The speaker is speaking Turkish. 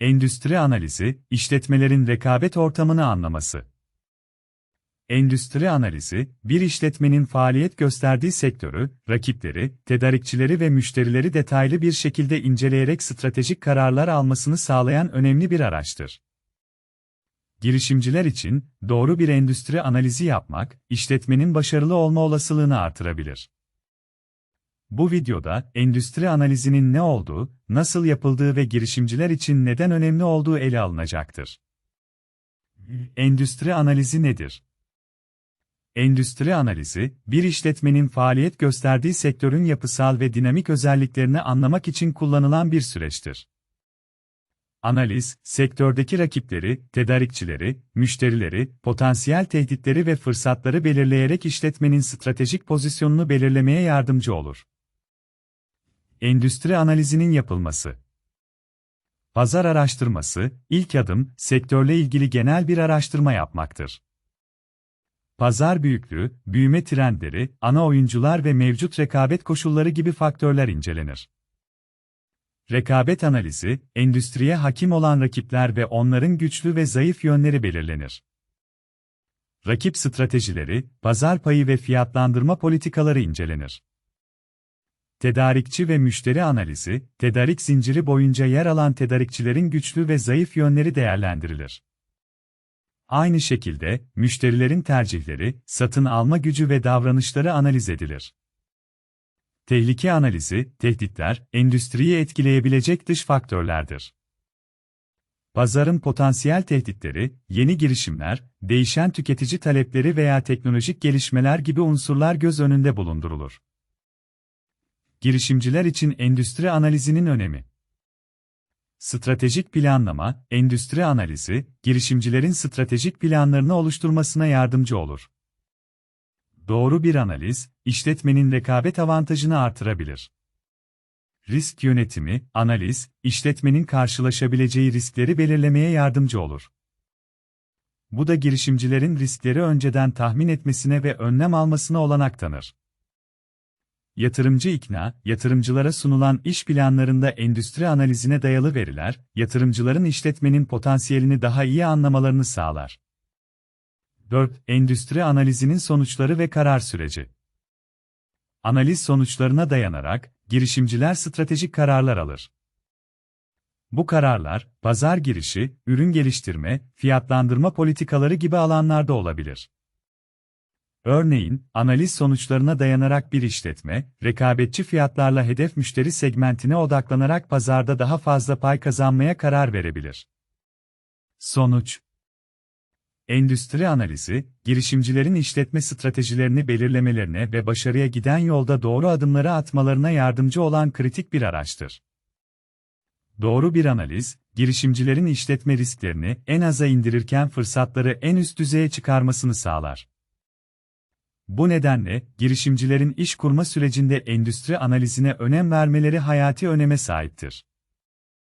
Endüstri analizi, işletmelerin rekabet ortamını anlaması. Endüstri analizi, bir işletmenin faaliyet gösterdiği sektörü, rakipleri, tedarikçileri ve müşterileri detaylı bir şekilde inceleyerek stratejik kararlar almasını sağlayan önemli bir araçtır. Girişimciler için doğru bir endüstri analizi yapmak, işletmenin başarılı olma olasılığını artırabilir. Bu videoda endüstri analizinin ne olduğu, nasıl yapıldığı ve girişimciler için neden önemli olduğu ele alınacaktır. Endüstri analizi nedir? Endüstri analizi, bir işletmenin faaliyet gösterdiği sektörün yapısal ve dinamik özelliklerini anlamak için kullanılan bir süreçtir. Analiz, sektördeki rakipleri, tedarikçileri, müşterileri, potansiyel tehditleri ve fırsatları belirleyerek işletmenin stratejik pozisyonunu belirlemeye yardımcı olur. Endüstri analizinin yapılması Pazar araştırması, ilk adım, sektörle ilgili genel bir araştırma yapmaktır. Pazar büyüklüğü, büyüme trendleri, ana oyuncular ve mevcut rekabet koşulları gibi faktörler incelenir. Rekabet analizi, endüstriye hakim olan rakipler ve onların güçlü ve zayıf yönleri belirlenir. Rakip stratejileri, pazar payı ve fiyatlandırma politikaları incelenir. Tedarikçi ve müşteri analizi, tedarik zinciri boyunca yer alan tedarikçilerin güçlü ve zayıf yönleri değerlendirilir. Aynı şekilde, müşterilerin tercihleri, satın alma gücü ve davranışları analiz edilir. Tehlike analizi, tehditler, endüstriyi etkileyebilecek dış faktörlerdir. Pazarın potansiyel tehditleri, yeni girişimler, değişen tüketici talepleri veya teknolojik gelişmeler gibi unsurlar göz önünde bulundurulur. Girişimciler için endüstri analizinin önemi. Stratejik planlama, endüstri analizi, girişimcilerin stratejik planlarını oluşturmasına yardımcı olur. Doğru bir analiz, işletmenin rekabet avantajını artırabilir. Risk yönetimi, analiz, işletmenin karşılaşabileceği riskleri belirlemeye yardımcı olur. Bu da girişimcilerin riskleri önceden tahmin etmesine ve önlem almasına olanak tanır. Yatırımcı ikna, yatırımcılara sunulan iş planlarında endüstri analizine dayalı veriler, yatırımcıların işletmenin potansiyelini daha iyi anlamalarını sağlar. 4. Endüstri analizinin sonuçları ve karar süreci. Analiz sonuçlarına dayanarak, girişimciler stratejik kararlar alır. Bu kararlar, pazar girişi, ürün geliştirme, fiyatlandırma politikaları gibi alanlarda olabilir. Örneğin, analiz sonuçlarına dayanarak bir işletme, rekabetçi fiyatlarla hedef müşteri segmentine odaklanarak pazarda daha fazla pay kazanmaya karar verebilir. Sonuç Endüstri analizi, girişimcilerin işletme stratejilerini belirlemelerine ve başarıya giden yolda doğru adımları atmalarına yardımcı olan kritik bir araçtır. Doğru bir analiz, girişimcilerin işletme risklerini en aza indirirken fırsatları en üst düzeye çıkarmasını sağlar. Bu nedenle, girişimcilerin iş kurma sürecinde endüstri analizine önem vermeleri hayati öneme sahiptir.